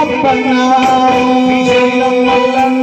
అప్పన్నా విజయం మల్లన్న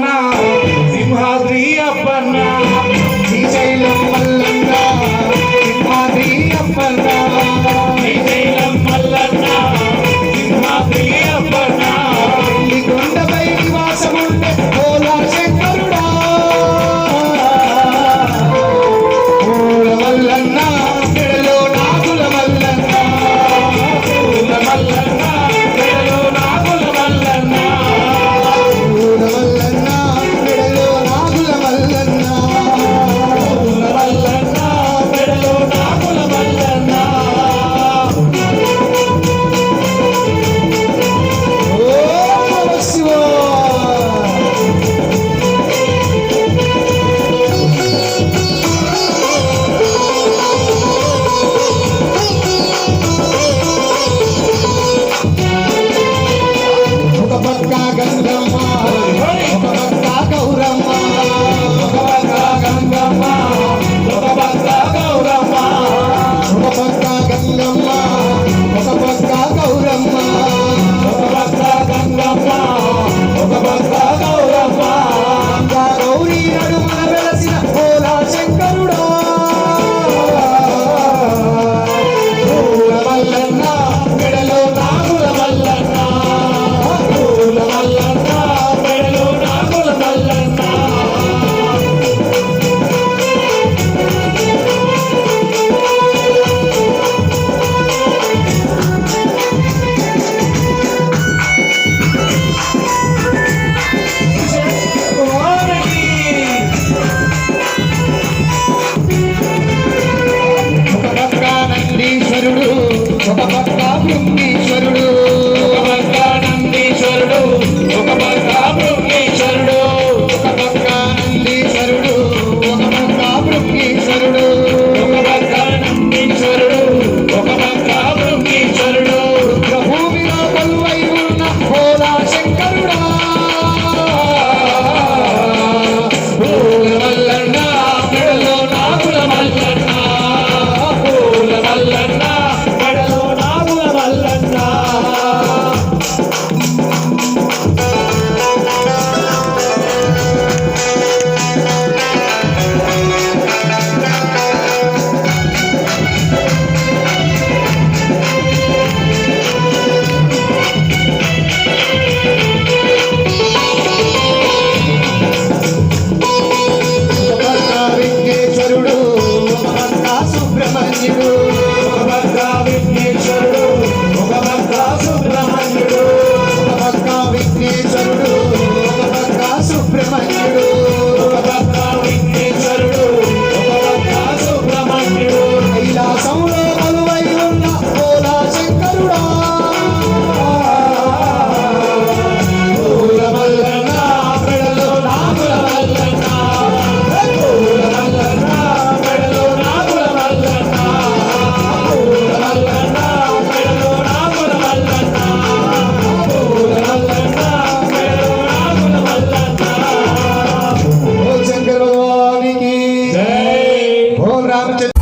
సుబ్రహ్మణ్యుడు ఒక భక్త విఘ్నేశ్వరుడు. ఒక భక్త సుబ్రహ్మణ్యుడు. ఒక భక్త విఘ్నేశ్వరుడు. delante